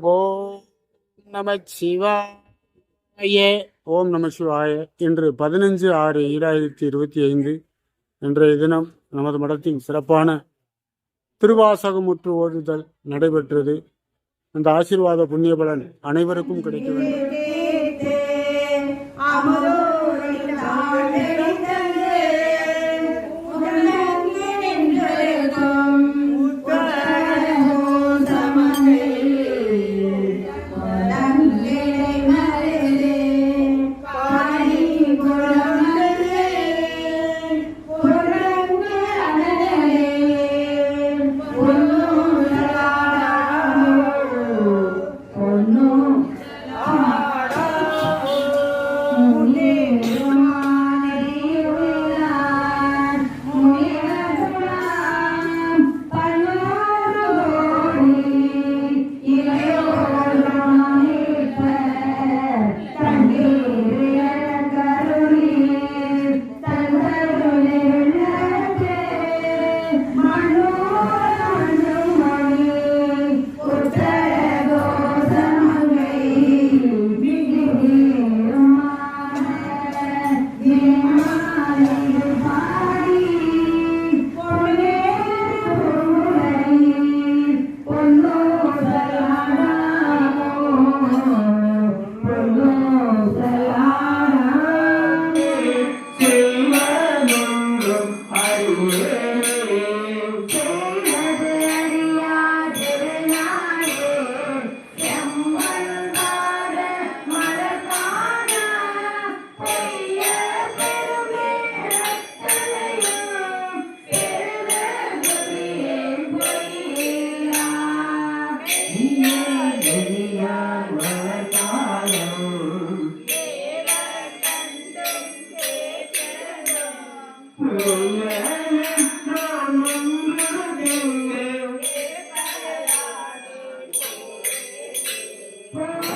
ஓம் நம சிவாய ஓம் நம சிவாய இன்று பதினஞ்சு ஆறு ஈராயிரத்தி இருபத்தி ஐந்து இன்றைய தினம் நமது மடத்தின் சிறப்பான திருவாசகமுற்று ஓடுதல் நடைபெற்றது. அந்த ஆசீர்வாத புண்ணிய பலன் அனைவருக்கும் கிடைக்க வேண்டும். Brown.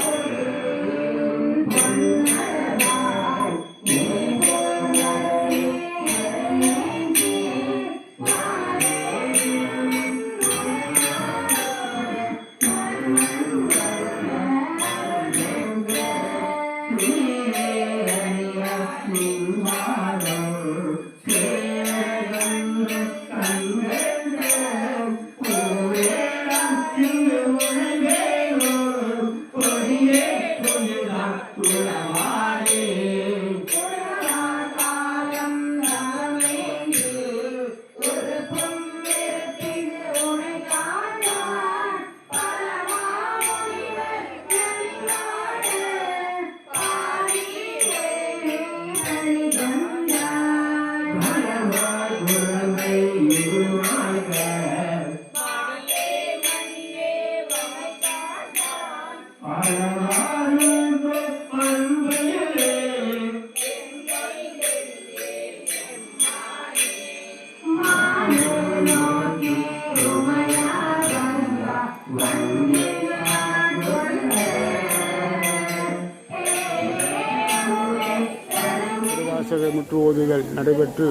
திருவாசக முற்று ஓதுதல் நடைபெற்று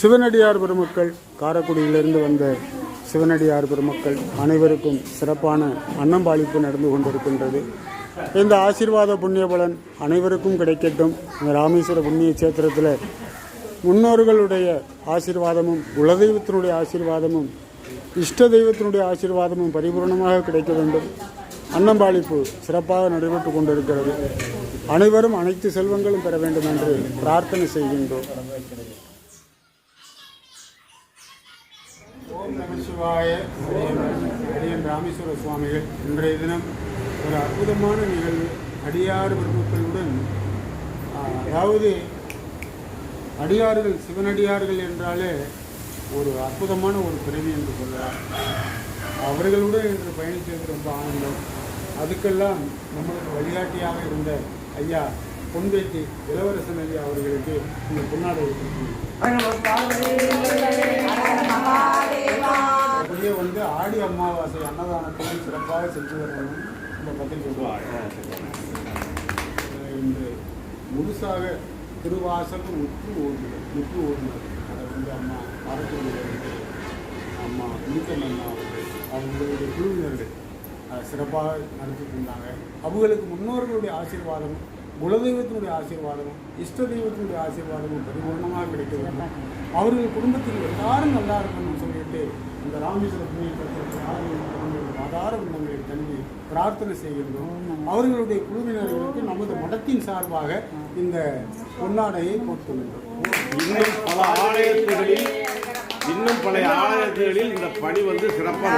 சிவனடியார் பெருமக்கள் காரைக்குடியிலிருந்து வந்த சிவனடியார் பெருமக்கள் அனைவருக்கும் சிறப்பான அன்னம்பாளிப்பு நடந்து கொண்டிருக்கின்றது. இந்த ஆசீர்வாத புண்ணிய பலன் அனைவருக்கும் கிடைக்கட்டும். இந்த ராமேஸ்வர புண்ணிய சேத்திரத்தில் முன்னோர்களுடைய ஆசீர்வாதமும் குலதெய்வத்தினுடைய ஆசீர்வாதமும் இஷ்ட தெய்வத்தினுடைய ஆசீர்வாதமும் பரிபூர்ணமாக கிடைக்க வேண்டும். அன்னம்பாளிப்பு சிறப்பாக நடைபெற்று கொண்டிருக்கிறது. அனைவரும் அனைத்து செல்வங்களும் பெற வேண்டும் என்று பிரார்த்தனை செய்கின்றோம். ஓம் நம சிவாய. ராமேஸ்வர சுவாமிகள். இன்றைய தினம் ஒரு அற்புதமான நிகழ்வு. அடியார் பிரபுக்களுடன் அதாவது அடியார்கள் சிவனடியார்கள் என்றாலே ஒரு அற்புதமான ஒரு பிறவி என்று சொல்லலாம். அவர்களுடன் இன்று பயணித்தது ரொம்ப ஆனந்தம். அதுக்கெல்லாம் நம்மளுக்கு வழிகாட்டியாக இருந்த ஐயா பொன்வேட்டி இளவரசன் ஐயா அவர்களுக்கு இந்த பொன்னாடை அப்படியே வந்து ஆடி அமாவாசை அன்னதானத்தையும் சிறப்பாக செஞ்சு வரணும். இந்த முழுசாக திருவாசகம் முற்று ஓடுதல் முற்று ஓடுனர் அதை வந்து அம்மா காரைக்குடியிலிருந்து அம்மா இந்துக்கல் அண்ணா அவர்கள் அவங்களுடைய குழுவினர்கள் சிறப்பாக நடத்திட்டு இருந்தாங்க. அவங்களுக்கு முன்னோர்களுடைய ஆசீர்வாதம் குலதெய்வத்தினுடைய ஆசீர்வாதமும் இஷ்ட தெய்வத்தினுடைய ஆசீர்வாதமும் பரிபூர்ணமாக கிடைக்க வேண்டும். அவர்கள் குடும்பத்தில் எல்லாரும் நல்லா இருக்கணும்னு சொல்லிட்டு இந்த ராமேஸ்வர புண்ணியத்தில் ஆதார உள்ளங்களை தங்கி பிரார்த்தனை செய்கின்றோம். அவர்களுடைய குழுவினர்களுக்கு நமது மடத்தின் சார்பாக இந்த பொன்னாடையை போட்டுள்ளோம். இன்னும் பல ஆலயத்துகளில் இன்னும் பல ஆலயத்துகளில் இந்த பணி வந்து சிறப்பாக